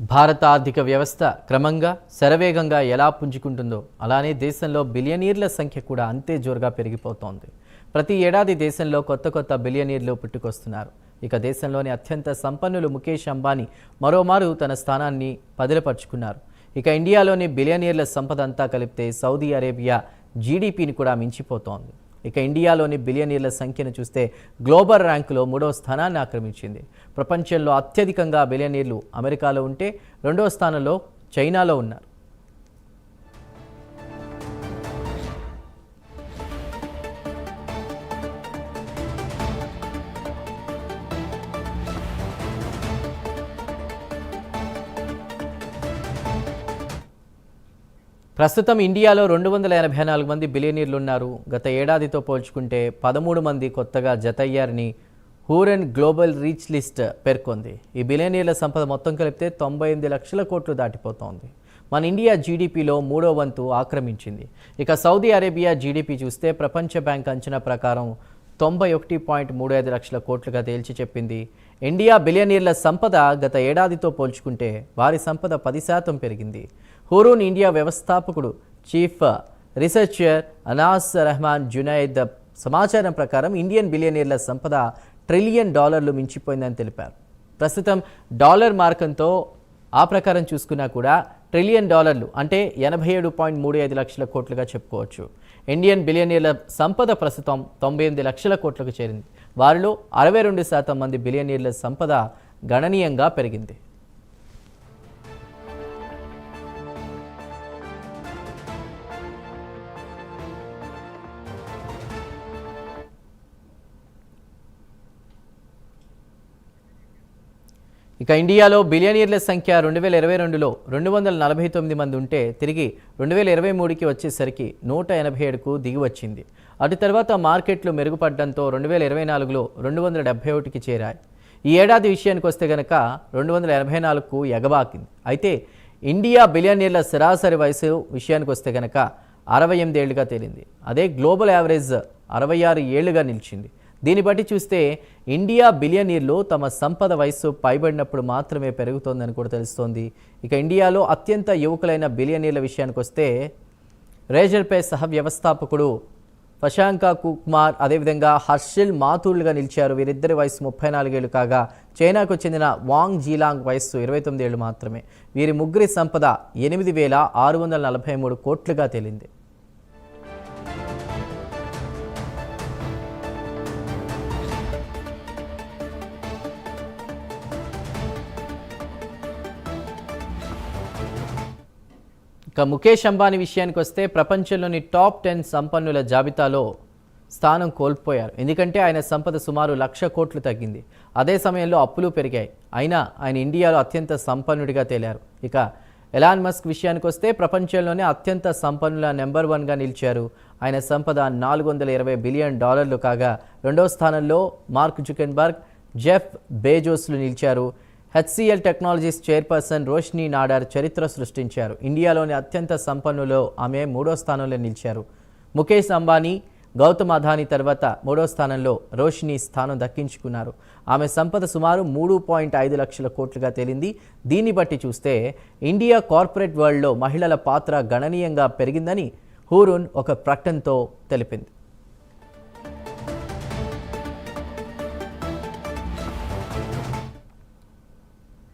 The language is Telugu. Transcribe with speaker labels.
Speaker 1: భారత ఆర్థిక వ్యవస్థ క్రమంగా శరవేగంగా ఎలా పుంజుకుంటుందో అలానే దేశంలో బిలియనీర్ల సంఖ్య కూడా అంతే జోరుగా పెరిగిపోతోంది. ప్రతి ఏడాది దేశంలో కొత్త కొత్త బిలియనీర్లు పుట్టుకొస్తున్నారు. ఇక దేశంలోని అత్యంత సంపన్నులు ముఖేష్ అంబానీ మరోమారు తన స్థానాన్ని పదిలపరుచుకున్నారు. ఇక ఇండియాలోని బిలియనీర్ల సంపద అంతా కలిపితే సౌదీ అరేబియా జీడిపిని కూడా మించిపోతోంది. ఇక ఇండియాలోని బిలియనీర్ల సంఖ్యను చూస్తే గ్లోబల్ ర్యాంకులో మూడవ స్థానాన్ని ఆక్రమించింది. ప్రపంచంలో అత్యధికంగా బిలియనీర్లు అమెరికాలో ఉంటే రెండవ స్థానంలో చైనాలో ఉన్నారు. ప్రస్తుతం ఇండియాలో రెండు వందల ఎనభై నాలుగు మంది బిలియనీర్లు ఉన్నారు. గత ఏడాదితో పోల్చుకుంటే పదమూడు మంది కొత్తగా జతయ్యారని హూరెన్ గ్లోబల్ రీచ్ లిస్ట్ పేర్కొంది. ఈ బిలియనీర్ల సంపద మొత్తం కలిపితే తొంభై ఎనిమిది లక్షల కోట్లు దాటిపోతోంది. మన ఇండియా జీడిపిలో మూడో వంతు ఆక్రమించింది. ఇక సౌదీ అరేబియా జీడిపి చూస్తే ప్రపంచ బ్యాంక్ అంచనా ప్రకారం తొంభై ఒకటి పాయింట్ మూడు ఐదు లక్షల కోట్లుగా తేల్చి చెప్పింది. ఇండియా బిలియనీర్ల సంపద గత ఏడాదితో పోల్చుకుంటే వారి సంపద పది శాతం పెరిగింది. హోరోన్ ఇండియా వ్యవస్థాపకుడు చీఫ్ రీసెర్చర్ అనాస్ రెహమాన్ జునైద్ సమాచారం ప్రకారం ఇండియన్ బిలియనీర్ల సంపద ట్రిలియన్ డాలర్లు మించిపోయిందని తెలిపారు. ప్రస్తుతం డాలర్ మార్కంతో ఆ ప్రకారం చూసుకున్నా కూడా ట్రిలియన్ డాలర్లు అంటే ఎనభై ఏడు పాయింట్ మూడు ఐదు లక్షల కోట్లుగా చెప్పుకోవచ్చు. ఇండియన్ బిలియనీర్ల సంపద ప్రస్తుతం తొంభై ఎనిమిది లక్షల కోట్లకు చేరింది. వారిలో అరవై రెండు శాతం మంది బిలియనీర్ల సంపద గణనీయంగా పెరిగింది. ఇక ఇండియాలో బిలియనీర్ల సంఖ్య రెండు వేల ఇరవై రెండులో రెండు వందల నలభై తొమ్మిది మంది ఉంటే తిరిగి రెండు వేల ఇరవై మూడుకి వచ్చేసరికి నూట ఎనభై ఏడుకు దిగివచ్చింది అటు తర్వాత మార్కెట్లు మెరుగుపడడంతో రెండు వేల ఇరవై నాలుగులో రెండు వందల డెబ్బై ఒకటికి చేరాయి. ఈ ఏడాది విషయానికి వస్తే గనక రెండు వందల ఎనభై నాలుగుకు ఎగబాకింది. అయితే ఇండియా బిలియనీర్ల సరాసరి వయసు విషయానికి వస్తే గనక అరవై ఎనిమిది ఏళ్ళుగా తేలింది. అదే గ్లోబల్ యావరేజ్ అరవై ఆరు ఏళ్ళుగా నిలిచింది. దీన్ని బట్టి చూస్తే ఇండియా బిలియనీర్లు తమ సంపద వయస్సు పైబడినప్పుడు మాత్రమే పెరుగుతోందని కూడా తెలుస్తోంది. ఇక ఇండియాలో అత్యంత యువకులైన బిలియనీర్ల విషయానికి వస్తే రేజర్పే సహ వ్యవస్థాపకుడు ప్రశాంక కుమార్ అదేవిధంగా హర్షిల్ మాథూర్లుగా నిలిచారు. వీరిద్దరి వయసు ముప్పై నాలుగేళ్ళు కాగా చైనాకు చెందిన వాంగ్ జీలాంగ్ వయస్సు ఇరవై తొమ్మిది ఏళ్ళు మాత్రమే. వీరి ముగ్గురి సంపద ఎనిమిది వేల ఆరు వందల నలభై మూడు కోట్లుగా తేలింది. ఇక ముఖేష్ అంబానీ విషయానికి వస్తే ప్రపంచంలోని టాప్ టెన్ సంపన్నుల జాబితాలో స్థానం కోల్పోయారు. ఎందుకంటే ఆయన సంపద సుమారు లక్ష కోట్లు తగ్గింది. అదే సమయంలో అప్పులు పెరిగాయి. అయినా ఆయన ఇండియాలో అత్యంత సంపన్నుడిగా తేలారు. ఇక ఎలాన్ మస్క్ విషయానికి వస్తే ప్రపంచంలోనే అత్యంత సంపన్నుల నెంబర్ వన్గా నిలిచారు. ఆయన సంపద నాలుగు వందల ఇరవై బిలియన్ డాలర్లు కాగా రెండో స్థానంలో మార్క్ జుకెన్బర్గ్ జెఫ్ బేజోస్లు నిలిచారు. HCL technologies chairperson Roshni Nadar చరిత్ర సృష్టించారు. ఇండియాలోని అత్యంత సంపన్నులో ఆమె మూడో స్థానంలో నిలిచారు. ముఖేష్ అంబానీ గౌతమ్ అదానీ తర్వాత మూడో స్థానంలో రోషిని స్థానం దక్కించుకున్నారు. ఆమె సంపద సుమారు మూడు పాయింట్ ఐదు లక్షల కోట్లుగా తేలింది. దీన్ని బట్టి చూస్తే ఇండియా కార్పొరేట్ వరల్డ్లో మహిళల పాత్ర గణనీయంగా పెరిగిందని హూరున్ ఒక ప్రకటనతో తెలిపింది.